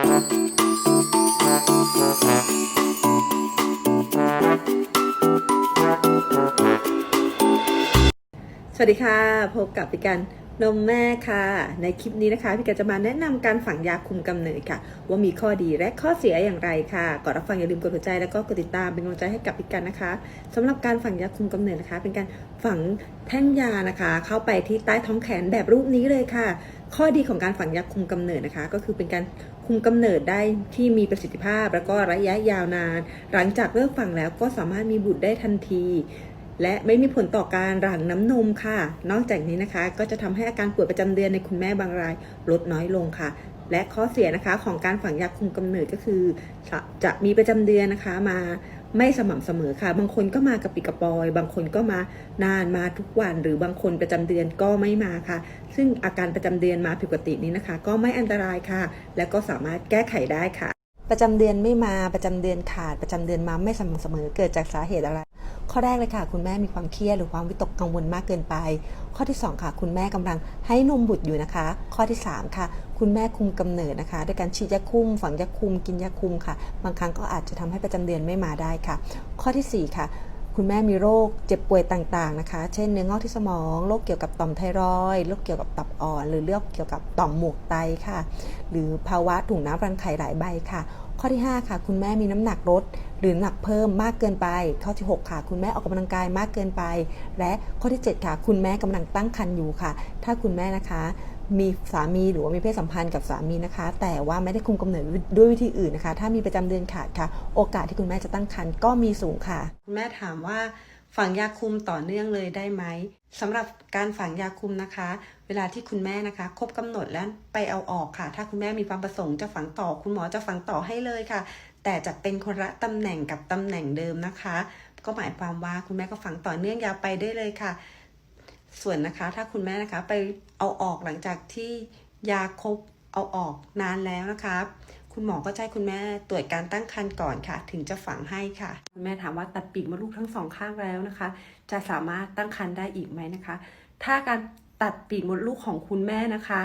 สวัสดีค่ะ พบกับพี่กันนมแม่ค่ะ ในคลิปนี้นะคะพี่กันจะมาแนะนำการฝังยาคุมกำเนิดค่ะ ว่ามีข้อดีและข้อเสียอย่างไรค่ะก่อนรับฟังอย่าลืมกดหัวใจแล้วก็กดติดตามเป็นกำลังใจให้กับพี่กันนะคะสำหรับการฝังยาคุมกำเนิดนะคะ เป็นการฝังแท่งยานะคะ เข้าไปที่ใต้ท้องแขนแบบรูปนี้เลยค่ะ ข้อดีของการฝังยาคุมกำเนิดนะคะ ก็คือเป็นการ คุมกำเนิดได้ที่มีประสิทธิภาพ แล้วก็ระยะยาวนาน หลังจากเลิกฝังแล้วก็สามารถมีบุตรได้ทันที และไม่มีผลต่อการหลั่งน้ำนมค่ะ นอกจากนี้นะคะ ก็จะทำให้อาการปวดประจำเดือนในคุณแม่บางรายลดน้อยลงค่ะและข้อเสียนะคะของการฝังยาคุมกำเนิดก็คือจะจะมีประจำเดือนนะคะมา ไม่สม่ำเสมอค่ะ บางคนก็มากระปิกระปอย บางคนก็มานานมาทุกวัน หรือบางคนประจำเดือนก็ไม่มาค่ะ ซึ่งอาการประจำเดือนมาผิดปกตินี้นะคะ ก็ไม่อันตรายค่ะ และก็สามารถแก้ไขได้ค่ะ ประจำเดือนไม่มาประจำเดือนขาดประจำเดือนมาไม่สม่ำเสมอเกิดจากสาเหตุอะไร ข้อแรกเลยค่ะ คุณแม่มีความเครียดหรือความวิตกกังวลมากเกินไป ข้อที่ 2 ค่ะ คุณแม่กำลังให้นมบุตรอยู่นะคะ ข้อที่ 3 ค่ะ คุณแม่คุมกำเนิดนะคะด้วยการฉีดยาคุม ฝังยาคุม กินยาคุมค่ะ บางครั้งก็อาจจะทำให้ประจำเดือนไม่มาได้ค่ะ ข้อทีสี่ 4 ค่ะคุณแม่มีโรคเจ็บป่วยต่างๆนะคะ เช่นเนื้องอกที่สมอง โรคเกี่ยวกับต่อมไทรอยด์โรคเกี่ยวกับตับอ่อน หรือโรคเกี่ยวกับต่อมหมวกไตค่ะ หรือภาวะถุงน้ำรังไข่หลายใบค่ะ ข้อที่ 5 ค่ะ คุณแม่มีน้ำหนักลด หรือหนักเพิ่มมากเกินไป ข้อที่ 6 ค่ะ คุณแม่ออกกำลังกายมากเกินไป และข้อที่ 7 ค่ะ คุณแม่กำลังตั้งครรภ์อยู่ค่ะ ถ้าคุณแม่นะคะมีสามีหรือว่ามีเพศสัมพันธ์กับสามีนะคะ แต่ว่าไม่ได้คุมกำเนิดด้วยวิธีอื่นนะคะ ถ้ามีประจำเดือนขาดค่ะ โอกาสที่คุณแม่จะตั้งครรภ์ก็มีสูงค่ะคุณแม่ถามว่าฝังยาคุมต่อเนื่องเลยได้ไหมสำหรับการฝังยาคุมนะคะ เวลาที่คุณแม่นะคะ ครบกำหนดแล้วไปเอาออกค่ะ ถ้าคุณแม่มีความประสงค์จะฝังต่อ คุณหมอจะฝังต่อให้เลยค่ะ แต่จะเป็นคนละตำแหน่งกับตำแหน่งเดิมนะคะ ก็หมายความว่าคุณแม่ก็ฝังต่อเนื่องยาวไปได้เลยค่ะ ส่วนนะคะถ้าคุณแม่นะคะไปเอาออกหลังจากที่ยาครบเอาออกนานแล้วนะคะคุณหมอก็จะให้คุณแม่ตรวจการตั้งครรภ์ก่อนค่ะ ถึงจะฝังให้ค่ะ คุณแม่ถามว่าตัดปีกมดลูกทั้งสองข้างแล้วนะคะ จะสามารถตั้งครรภ์ได้อีกไหมนะคะ ถ้าการตัดปีกมดลูกของคุณแม่นะคะ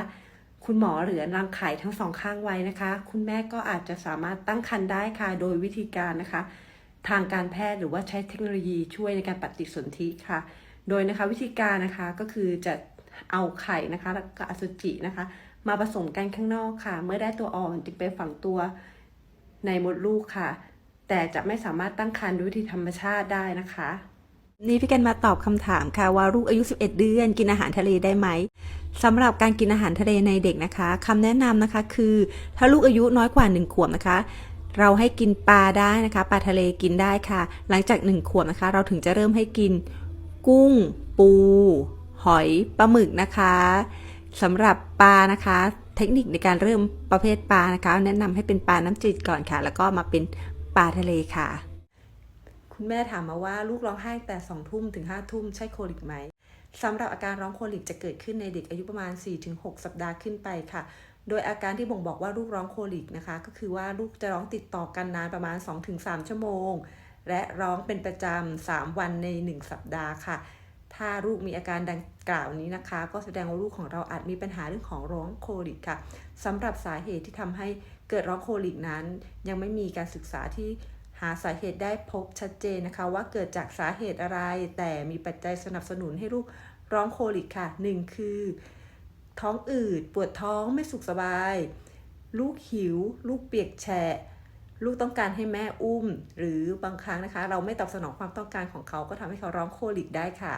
คุณหมอเหลือรังไข่ทั้งสองข้างไว้นะคะ คุณแม่ก็อาจจะสามารถตั้งครรภ์ได้ค่ะ โดยวิธีการนะคะ ทางการแพทย์หรือว่าใช้เทคโนโลยีช่วยในการปฏิสนธิค่ะ โดยนะคะวิธีการนะคะก็คือจะเอาไข่นะคะแล้วก็อสุจินะคะ มาผสมกันข้างนอกค่ะ เมื่อได้ตัวอ่อนจึงไปฝังตัวในมดลูกค่ะ แต่จะไม่สามารถตั้งครรภ์ด้วยวิธีธรรมชาติได้นะคะ นี่พี่กันมาตอบคำถามค่ะว่าลูกอายุ 11 เดือนกินอาหารทะเลได้ไหมสำหรับการกินอาหารทะเลในเด็กนะคะคำแนะนำนะคะคือ ถ้าลูกอายุน้อยกว่า 1 ขวบนะคะ เราให้กินปลาได้นะคะปลาทะเลกินได้ค่ะ หลังจาก 1 ขวบนะคะ เราถึงจะเริ่มให้กินกุ้ง ปู หอยปลาหมึกนะคะสำหรับปลานะคะ เทคนิคในการเริ่มประเภทปลานะคะ แนะนำให้เป็นปลาน้ำจืดก่อนค่ะ แล้วก็มาเป็นปลาทะเลค่ะ คุณแม่ถามมาว่าลูกร้องไห้แต่สองทุ่มถึงห้าทุ่มใช่โคลิกไหมสำหรับอาการร้องโคลิกจะเกิดขึ้นในเด็กอายุประมาณ 4-6 สัปดาห์ขึ้นไปค่ะ โดยอาการที่บ่งบอกว่าลูกร้องโคลิกนะคะ ก็คือว่าลูกจะร้องติดต่อกันนานประมาณ 2-3 ชั่วโมง และร้องเป็นประจำ 3 วันใน 1 สัปดาห์ค่ะ ถ้าลูกมีอาการดังกล่าวนี้นะคะ ก็แสดงว่าลูกของเราอาจมีปัญหาเรื่องของร้องโคลิกค่ะสำหรับสาเหตุที่ทำให้เกิดร้องโคลิกนั้น ยังไม่มีการศึกษาที่ หาสาเหตุได้พบชัดเจนนะคะว่าเกิดจากสาเหตุอะไร แต่มีปัจจัยสนับสนุนให้ลูกร้องโคลิกค่ะหนึ่งคือ ท้องอืด ปวดท้องไม่สุขสบาย ลูกหิว ลูกเปียกแฉะ ลูกต้องการให้แม่อุ้ม หรือบางครั้งนะคะ เราไม่ตอบสนองความต้องการของเขาก็ทำให้เขาร้องโคลิกได้ค่ะ